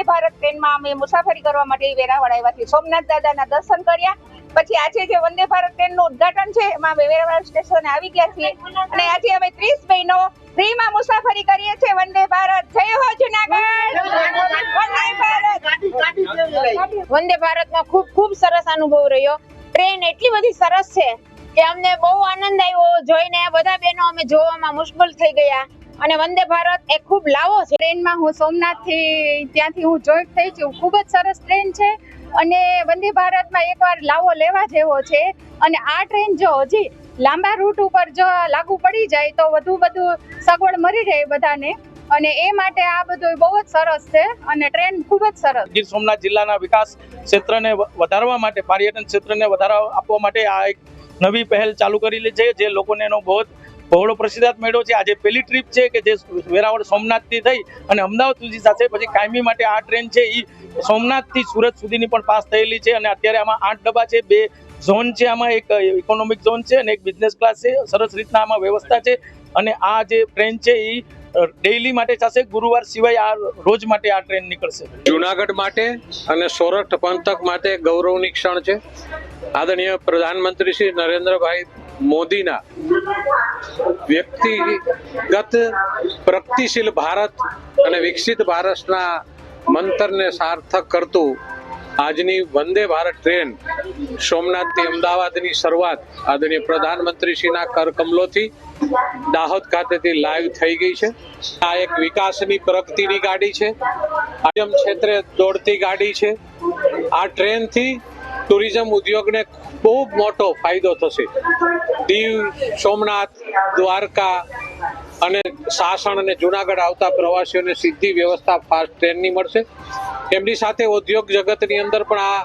વંદે ભારત ટ્રેનમાં અમે મુસાફરી કરવા માટે વેરાવળ આવ્યા છીએ. સોમનાથ દાદાના દર્શન કર્યા. પછી આજે જે વંદે ભારત ટ્રેનનું ઉદ્ઘાટન છે, એમાં અમે વેરાવળ સ્ટેશને આવી ગયા છીએ. અને આજે અમે ત્રીસ બહેનો ફ્રીમાં મુસાફરી કરીએ છીએ. વંદે ભારત. જય હો જુનાગઢ. વંદે ભારતમાં ખૂબ ખૂબ સરસ અનુભવ રહ્યો. ટ્રેન એટલી બધી સરસ છે કે અમને બહુ આનંદ આવ્યો. જોઈને બધા બહેનો અમે જોવામાં મુશ્કેલ થઈ ગયા. અને વંદે ભારત એ ખૂબ લાવો છે. ટ્રેનમાં હું સોમનાથથી ત્યાંથી હું જોઈન્ટ થઈ છું. ખૂબ જ સરસ ટ્રેન છે અને વંદે ભારતમાં એકવાર લાવો લેવા જેવો છે. અને આ ટ્રેન જો હજી લાંબા રૂટ ઉપર જો લાગુ પડી જાય તો વધુ બધું સગવડ મળી રહે બધાને. અને એ માટે આ બધું બહુ જ સરસ છે અને ટ્રેન ખૂબ જ સરસ. ગીર સોમનાથ જિલ્લાના વિકાસ ક્ષેત્રને વધારવા માટે, પર્યટન ક્ષેત્રને વધારવા આપવા માટે આ એક નવી પહેલ ચાલુ કરેલી છે, જે લોકોને એનો બહુ બહોળો પ્રતિસાદ મેળો છે. આજે પહેલી ટ્રીપ છે કે જે વેરાવળ સોમનાથથી થઈ અને અમદાવાદ સુધી સાથે પછી કાયમી માટે આ ટ્રેન છે. એ સોમનાથથી સુરત સુધીની પણ પાસ થયેલી છે અને અત્યારે આમાં આઠ ડબ્બા છે, બે ઝોન છે આમાં. એક ઇકોનોમિક ઝોન છે અને એક બિઝનેસ ક્લાસ છે. સરસ રીતના આમાં વ્યવસ્થા છે અને આ જે ટ્રેન છે એ ડેઇલી માટે થશે. ગુરુવાર સિવાય આ રોજ માટે આ ટ્રેન નીકળશે. જુનાગઢ માટે અને સોરઠ પંથક માટે ગૌરવની ક્ષણ છે. આદરણીય પ્રધાનમંત્રી શ્રી નરેન્દ્રભાઈ મોદીના વ્યક્તિગત પ્રગતિશીલ ભારત અને વિકસિત ભારતના મંતરને સાર્થક કરતું આજની વંદે ભારત ટ્રેન સોમનાથથી અમદાવાદની શરૂઆત આદરણીય પ્રધાનમંત્રીશ્રીના કરકમલોથી દાહોદ ખાતેથી લાઈવ થઈ ગઈ છે. આ એક વિકાસની પ્રગતિની ગાડી છે. આજમ ક્ષેત્રે દોડતી ગાડી છે. આ ટ્રેનથી ટુરિઝમ ઉદ્યોગને બહુ મોટો ફાયદો થશે. દીવ, સોમનાથ, દ્વારકા અને સાસણ અને જુનાગઢ આવતા પ્રવાસીઓને સીધી વ્યવસ્થા ફાસ્ટ ટ્રેનની મળશે. એમની સાથે ઉદ્યોગ જગતની અંદર પણ આ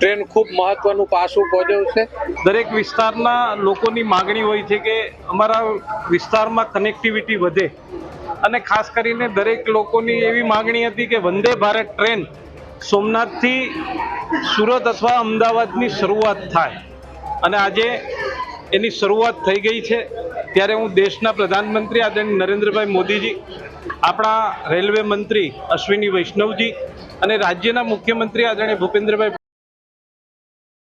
ટ્રેન ખૂબ મહત્વનું પાસું ભજવશે. દરેક વિસ્તારના લોકોની માગણી હોય છે કે અમારા વિસ્તારમાં કનેક્ટિવિટી વધે. અને ખાસ કરીને દરેક લોકોની એવી માગણી હતી કે વંદે ભારત ટ્રેન સોમનાથથી સુરત અથવા અમદાવાદની શરૂઆત થાય. અને આજે એની શરૂઆત થઈ ગઈ છે. ત્યારે હું દેશના પ્રધાનમંત્રી આદરણીય નરેન્દ્રભાઈ મોદીજી, આપણા રેલવે મંત્રી અશ્વિની વૈષ્ણવજી અને રાજ્યના મુખ્યમંત્રી આદરણીય ભૂપેન્દ્રભાઈ